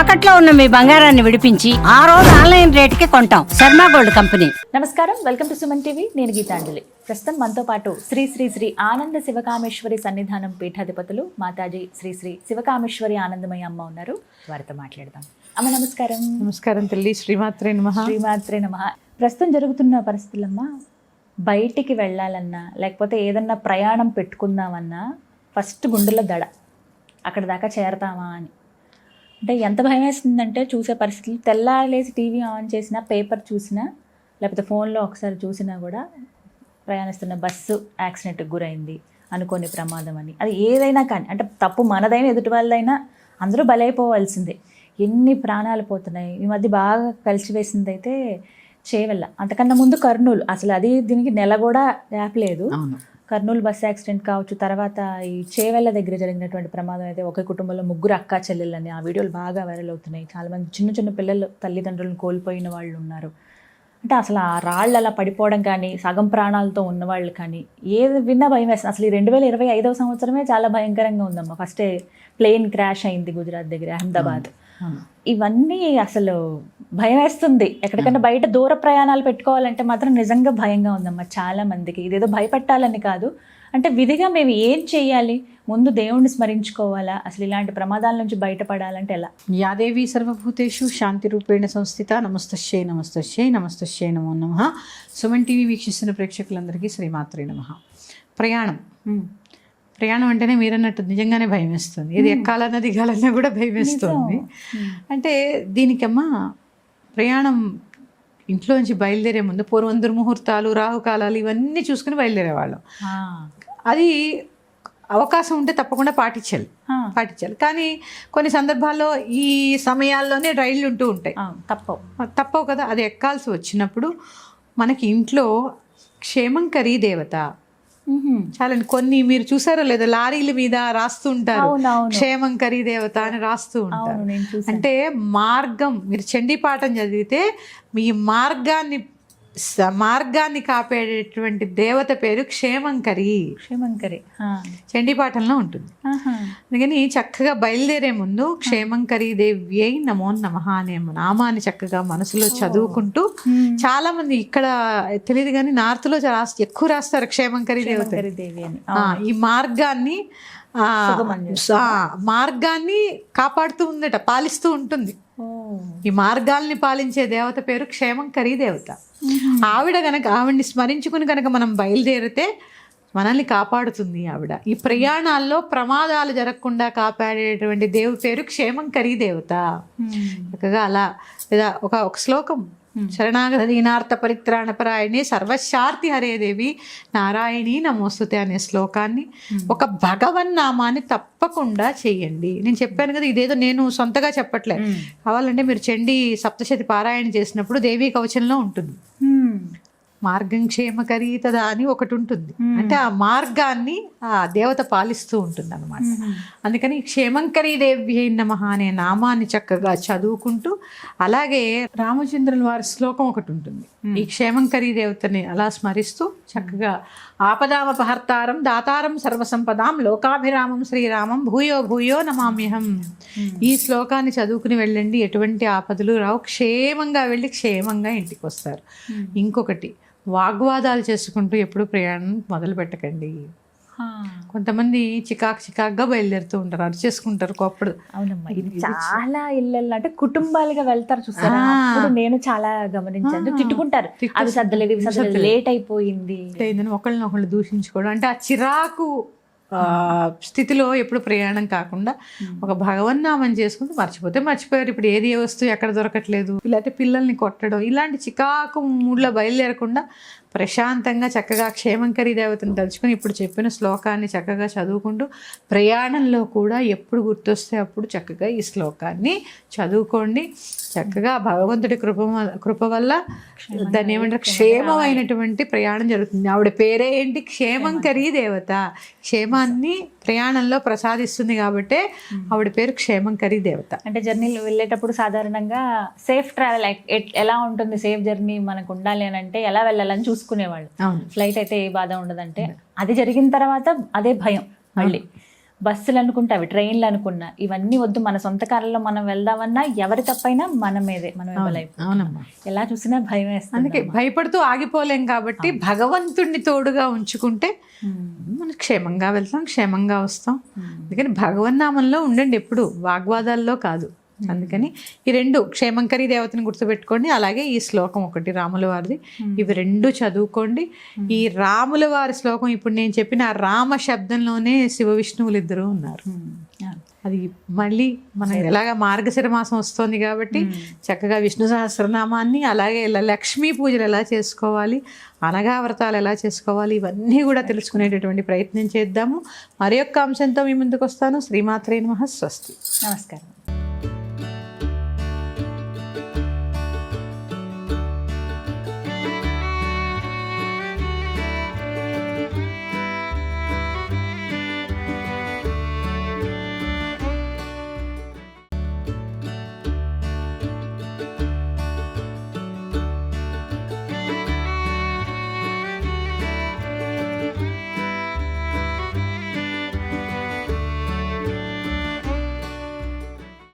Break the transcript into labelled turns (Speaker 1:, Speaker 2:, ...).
Speaker 1: తాకట్లో ఉన్న మీ బంగారాన్ని విడిపించి ఆ రోజు ఆన్లైన్ రేటుకి కొంటాం. Sharma gold company.
Speaker 2: నమస్కారం. Welcome to Suman TV. నేను గీతాంజలి. ప్రస్తుతం మనతో పాటు శ్రీ శ్రీ శ్రీ ఆనంద శివకామేశ్వరి సన్నిధానం పీఠాధిపతులు మాతాజీ శ్రీ శ్రీ శివకామేశ్వరి ఆనందమయ్య అమ్మ ఉన్నారు. వారితో మాట్లాడదాం. అమ్మ నమస్కారం.
Speaker 3: నమస్కారం తల్లి. శ్రీమాత్రే నమ.
Speaker 2: శ్రీమాత్రే నమ. ప్రస్తుతం జరుగుతున్న పరిస్థితులమ్మా బయటికి వెళ్ళాలన్నా లేకపోతే ఏదన్నా ప్రయాణం పెట్టుకుందామన్నా ఫస్ట్ గుండెల దడ. అక్కడ దాకా చేరతామా అని. అంటే ఎంత భయం వేస్తుందంటే చూసే పరిస్థితులు. తెల్లారలేసి టీవీ ఆన్ చేసినా పేపర్ చూసినా లేకపోతే ఫోన్లో ఒకసారి చూసినా కూడా ప్రయాణిస్తున్న బస్సు యాక్సిడెంట్కి గురైంది అనుకోని ప్రమాదం అని. అది ఏదైనా కానీ అంటే తప్పు మనదైనా ఎదుటి వాళ్ళైనా అందరూ బలైపోవాల్సిందే. ఎన్ని ప్రాణాలు పోతున్నాయి. ఈ మధ్య బాగా కలిసివేసింది అయితే చేవెళ్ళ. అంతకన్నా ముందు కర్నూలు. అసలు అది దీనికి నెల కూడా యాప్ లేదు. కర్నూలు బస్ యాక్సిడెంట్ కావచ్చు తర్వాత ఈ చేవెళ్ళ దగ్గర జరిగినటువంటి ప్రమాదం అయితే ఒకే కుటుంబంలో ముగ్గురు అక్క చెల్లెళ్ళని ఆ వీడియోలు బాగా వైరల్ అవుతున్నాయి. చాలామంది చిన్న చిన్న పిల్లలు తల్లిదండ్రులను కోల్పోయిన వాళ్ళు ఉన్నారు. అంటే అసలు ఆ రాళ్ళు అలా పడిపోవడం కానీ సగం ప్రాణాలతో ఉన్నవాళ్ళు కానీ ఏది విన్నా భయం వేస్తుంది. అసలు ఈ రెండు వేల ఇరవై ఐదవ సంవత్సరమే చాలా భయంకరంగా ఉందమ్మా. ఫస్టే ప్లేన్ క్రాష్ అయింది గుజరాత్ దగ్గర అహ్మదాబాద్. ఇవన్నీ అసలు భయం వేస్తుంది ఎక్కడికైనా బయట దూర ప్రయాణాలు పెట్టుకోవాలంటే మాత్రం నిజంగా భయంగా ఉందమ్మా చాలా మందికి. ఇదేదో భయపెట్టాలని కాదు. అంటే విధిగా మేము ఏం చేయాలి? ముందు దేవుణ్ణి స్మరించుకోవాలా? అసలు ఇలాంటి ప్రమాదాల నుంచి బయటపడాలంటే ఎలా?
Speaker 3: యాదేవి సర్వభూతేషు శాంతి రూపేణ సంస్థిత నమస్తశ్యై నమస్తశ్యై నమస్తశ్యై నమో నమ. సుమన్ టీవీ వీక్షిస్తున్న ప్రేక్షకులందరికీ శ్రీమాత్రే నమ. ప్రయాణం. ప్రయాణం అంటేనే మీరన్నట్టు నిజంగానే భయం వేస్తుంది ఇది ఎక్కాలన్నా దిగాలన్నా కూడా భయం వేస్తుంది అంటే దీనికమ్మా ప్రయాణం ఇంట్లో నుంచి బయలుదేరే ముందు పూర్వం దుర్ముహూర్తాలు రాహుకాలాలు ఇవన్నీ చూసుకుని బయలుదేరేవాళ్ళం. అది అవకాశం ఉంటే తప్పకుండా పాటించాలి. పాటించాలి. కానీ కొన్ని సందర్భాల్లో ఈ సమయాల్లోనే రైళ్ళు ఉంటూ ఉంటాయి.
Speaker 2: తప్పవు.
Speaker 3: తప్పవు కదా. అది ఎక్కాల్సి వచ్చినప్పుడు మనకి ఇంట్లో క్షేమంకరీ దేవత
Speaker 2: మ్హూ.
Speaker 3: చాలా కొన్ని మీరు చూసారో లేదా లారీల మీద రాస్తూ ఉంటారు
Speaker 2: అవునవును.
Speaker 3: క్షేమంకరీ దేవత అని రాస్తూ ఉంటారు. అంటే మార్గం మీరు చండీ పాఠం చదివితే మీ మార్గాన్ని మార్గాన్ని కాపాడేటువంటి దేవత పేరు క్షేమంకరి.
Speaker 2: క్షేమంకరి. ఆ,
Speaker 3: చండీ పాఠంలో ఉంటుంది. అందుకని చక్కగా బయలుదేరే ముందు క్షేమంకరీ దేవ్యై నమో నమః అనే నామాన్ని చక్కగా మనసులో చదువుకుంటూ. చాలా మంది ఇక్కడ తెలియదు కానీ నార్త్లో ఎక్కువ రాస్తారు క్షేమంకరీ దేవత
Speaker 2: దేవి అని.
Speaker 3: ఈ మార్గాన్ని మార్గాన్ని కాపాడుతూ ఉందట పాలిస్తూ ఉంటుంది. ఈ మార్గాల్ని పాలించే దేవత పేరు క్షేమంకరీ దేవత. ఆవిడ గనక ఆవిడ్ని స్మరించుకుని కనుక మనం బయలుదేరితే మనల్ని కాపాడుతుంది ఆవిడ. ఈ ప్రయాణాల్లో ప్రమాదాలు జరగకుండా కాపాడేటువంటి దేవు పేరు క్షేమంకరీ దేవత. చక్కగా అలా లేదా ఒక ఒక శ్లోకం శరణాగత దీనార్థ పరిత్రాణపరాయణి సర్వశార్తి హరే దేవి. నారాయణి నమోస్తుతే అనే శ్లోకాన్ని ఒక భగవన్ నామాన్ని తప్పకుండా చేయండి. నేను చెప్పాను కదా ఇదేదో నేను సొంతగా చెప్పట్లే.
Speaker 2: మ్మ్.
Speaker 3: కావాలంటే మీరు చండి సప్తశతి పారాయణ చేసినప్పుడు దేవీ కవచంలో ఉంటుంది. మార్గం క్షేమకరీ తదా అని ఒకటి ఉంటుంది. అంటే ఆ మార్గాన్ని దేవత పాలిస్తూ ఉంటుంది అనమాట
Speaker 2: మ్మ్.
Speaker 3: అందుకని క్షేమంకరీ దేవ్యై నమ అనే నామాన్ని చక్కగా చదువుకుంటూ అలాగే రామచంద్రుల వారి శ్లోకం ఒకటి ఉంటుంది. ఈ క్షేమంకరీ దేవతని అలా స్మరిస్తూ చక్కగా ఆపదామపహర్తారం దాతారం సర్వసంపదాం లోకాభిరామం శ్రీరామం భూయో భూయో నమామ్యహం. ఈ శ్లోకాన్ని చదువుకుని వెళ్ళండి. ఎటువంటి ఆపదలు రావు. క్షేమంగా వెళ్ళి క్షేమంగా ఇంటికి వస్తారు. ఇంకొకటి వాగ్వాదాలు చేసుకుంటూ ఎప్పుడు ప్రయాణం మొదలు పెట్టకండి.
Speaker 2: ఆ.
Speaker 3: కొంతమంది చికాక్ చికాక్గా బయలుదేరుతూ ఉంటారు అరిచేసుకుంటారు కోప్పడు.
Speaker 2: అవునమ్మా ఇది చాలా ఇళ్ళల్లో అంటే కుటుంబాలుగా వెళ్తారు చూసారా?
Speaker 3: ఆ.
Speaker 2: అప్పుడు నేను చాలా గమనించాను. తిట్టుకుంటారు. అవి సర్దలేదు ఇవి సర్దలేదు లేట్ అయిపోయింది.
Speaker 3: ఒకళ్ళని ఒకళ్ళు దూషించుకోవడం. అంటే ఆ చిరాకు స్థితిలో ఎప్పుడు ప్రయాణం కాకుండా ఒక భగవన్నామం చేసుకుంటూ మర్చిపోతే మర్చిపోయారు. ఇప్పుడు ఏది ఏ వస్తువు ఎక్కడ దొరకట్లేదు. లేకపోతే పిల్లల్ని కొట్టడం ఇలాంటి చికాకు మూడ్లో బయలుదేరకుండా ప్రశాంతంగా చక్కగా క్షేమంకరి దేవతను తలుచుకొని ఇప్పుడు చెప్పిన శ్లోకాన్ని చక్కగా చదువుకుంటూ ప్రయాణంలో కూడా ఎప్పుడు గుర్తొస్తే అప్పుడు చక్కగా ఈ శ్లోకాన్ని చదువుకోండి. చక్కగా భగవంతుడి కృప కృప వల్ల దాన్ని ఏమంటారు? క్షేమమైనటువంటి ప్రయాణం జరుగుతుంది. ఆవిడ పేరే ఏంటి? క్షేమంకరీ దేవత. క్షేమాన్ని ప్రయాణంలో ప్రసాదిస్తుంది కాబట్టి ఆవిడ పేరు క్షేమంకరీ దేవత.
Speaker 2: అంటే జర్నీలు వెళ్ళేటప్పుడు సాధారణంగా సేఫ్ ట్రావెల్ ఎలా ఉంటుంది సేఫ్ జర్నీ మనకు ఉండాలి అని అంటే ఎలా వెళ్ళాలని చూసుకునేవాళ్ళు. ఫ్లైట్ అయితే ఏ బాధ ఉండదంటే అది జరిగిన తర్వాత అదే భయం మళ్ళీ. బస్సులు అనుకుంటే అవి ట్రైన్లు అనుకున్నా ఇవన్నీ వద్దు మన సొంత కాలంలో మనం వెళ్దామన్నా ఎవరి తప్పైనా మన మీదే మనం
Speaker 3: అవునమ్మా.
Speaker 2: ఎలా చూసినా భయం వేస్తుంది
Speaker 3: అందుకే భయపడుతూ ఆగిపోలేం కాబట్టి భగవంతుడిని తోడుగా ఉంచుకుంటే మనం క్షేమంగా వెళ్తాం క్షేమంగా వస్తాం. అందుకని భగవన్నామంలో ఉండండి ఎప్పుడు. వాగ్వాదాల్లో కాదు. అందుకని ఈ రెండు క్షేమంకరి దేవతని గుర్తుపెట్టుకోండి. అలాగే ఈ శ్లోకం ఒకటి రాముల వారిది. ఇవి రెండు చదువుకోండి. ఈ రాముల వారి శ్లోకం ఇప్పుడు నేను చెప్పిన ఆ రామ శబ్దంలోనే శివ విష్ణువులు ఇద్దరు ఉన్నారు అది మళ్ళీ మనం ఎలాగ మార్గశిర మాసం వస్తుంది కాబట్టి చక్కగా విష్ణు సహస్రనామాన్ని అలాగే ఇలా లక్ష్మీ పూజలు ఎలా చేసుకోవాలి అనగా వ్రతాలు ఎలా చేసుకోవాలి ఇవన్నీ కూడా తెలుసుకునేటటువంటి ప్రయత్నం చేద్దాము. మరి యొక్క అంశంతో మీ ముందుకు వస్తాను. శ్రీమాత్రే నమః. స్వస్తి.
Speaker 2: నమస్కారం.